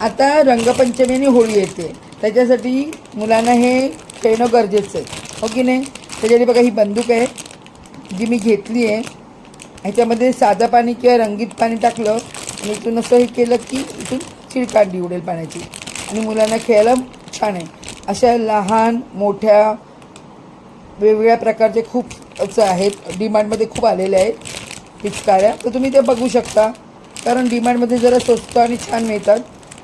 आता रंगपंचमी आणि होळी येते. त्याच्यासाठी मुलांना हे खेळणं गरजेचं आहे. हो की नाही? त्याच्यासाठी बघा ही बंदूक आहे जी मी घेतली आहे. ह्याच्यामध्ये साधं पाणी किंवा रंगीत पाणी टाकलं आणि इथून असं हे केलं की इथून चिडकांडी उडेल पाण्याची. आणि मुलांना खेळायला छान आहे. अशा लहान मोठ्या वेगवेगळ्या प्रकारचे खूप असं आहेत. डिमांडमध्ये खूप आलेले आहेत पिचकाऱ्या. तर तुम्ही ते बघू शकता. कारण डिमांडमध्ये जरा स्वस्त आणि छान मिळतात.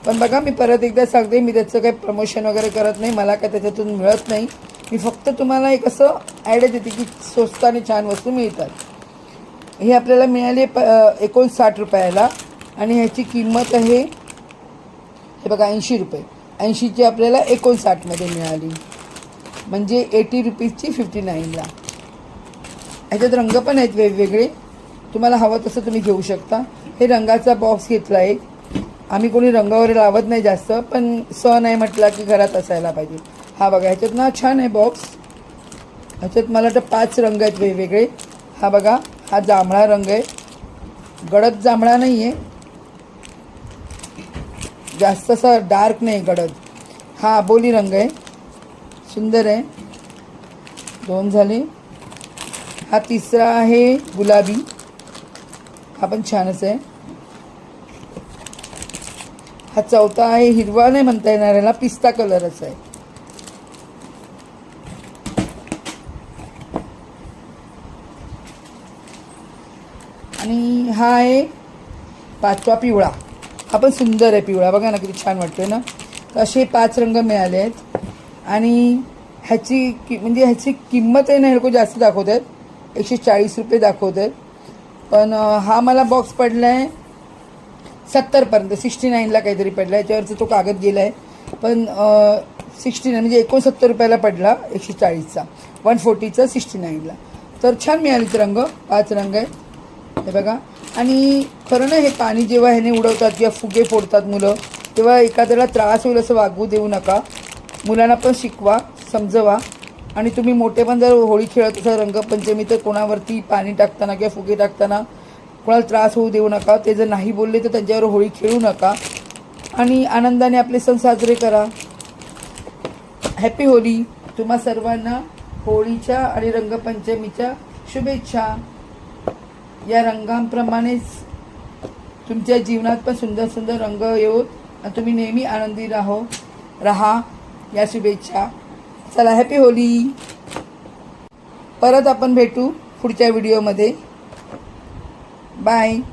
पण बघा मी परत एकदा सांगते मी त्याचं काही प्रमोशन वगैरे करत नाही मला काय त्याच्यातून मिळत नाही. मी फक्त तुम्हाला एक असं ॲड देते की स्वस्त आणि छान वस्तू मिळतात. हे आपल्याला मिळाली प एकोणसाठ रुपयाला. आणि ह्याची किंमत आहे हे बघा ऐंशी रुपये. ऐंशीची आपल्याला एकोणसाठमध्ये मिळाली. म्हणजे एटी रुपीजची फिफ्टी नाईनला ह्याच्यात रंग पण आहेत वेगवेगळे. तुम्हाला हवं तसं तुम्ही घेऊ शकता. हे रंगाचा बॉक्स घेतला आहे आम्ही कोणी रंग वगैरे लावत नाही जास्त पण सण आहे म्हटला की घरात असायला पाहिजे. हा बघा ह्याच्यात ना छान आहे बॉक्स ह्याच्यात मला वाटतं पाच रंग आहेत वेगवेगळे. हा बघा हा जांभळा रंग आहे. गडद जांभळा नाही आहे जास्त असा डार्क नाही गडद. हा अबोली रंग आहे. सुंदर आहे. दोन झाले. हा तिसरा आहे गुलाबी. हा पण छानच आहे. हा चौथा आहे हिरवा नाही म्हणता येणार याला पिस्ता कलरच आहे. आणि हा आहे पाचवा पिवळा. हा पण सुंदर आहे पिवळा बघा ना किती छान वाटतोय ना. तर असे पाच रंग मिळाले आहेत. आणि ह्याची कि म्हणजे ह्याची किंमत आहे ना हे लोक जास्त दाखवत आहेत एकशे चाळीस रुपये दाखवत आहेत पण हा मला बॉक्स पडला आहे सत्तरपर्यंत सिक्स्टी नाईनला काहीतरी पडला. याच्यावरचा तो कागद गेला आहे पण सिक्स्टी नाईन म्हणजे एकोणसत्तर रुपयाला पडला एकशे चाळीसचा वन फोर्टीचा सिक्स्टी नाईनला तर छान मिळालीत रंग. पाच रंग आहेत. हे बघा. आणि खरं ना हे पाणी जेव्हा ह्याने उडवतात किंवा फुगे फोडतात मुलं तेव्हा एखाद्याला त्रास होईल असं वागवू देऊ नका. मुलांना पण शिकवा समजवा. आणि तुम्ही मोठे पण जर होळी खेळत असाल रंगपंचमी तर कोणावरती पाणी टाकताना किंवा फुगे टाकताना कोणाला त्रास होऊ देऊ नका ते जर नाही बोलले तर त्यांच्यावर होळी खेळू नका. आणि आनंदाने आपले सण साजरे करा. हॅपी होळी तुम्हा सर्वांना होळीच्या आणि रंगपंचमीच्या शुभेच्छा. या रंगांप्रमाणेच तुमच्या जीवनात पण सुंदर सुंदर रंग येऊन आणि तुम्ही नेहमी आनंदी राहो राहा या शुभेच्छा. चला हॅपी होली. परत आपण भेटू पुढच्या व्हिडिओमध्ये Bye.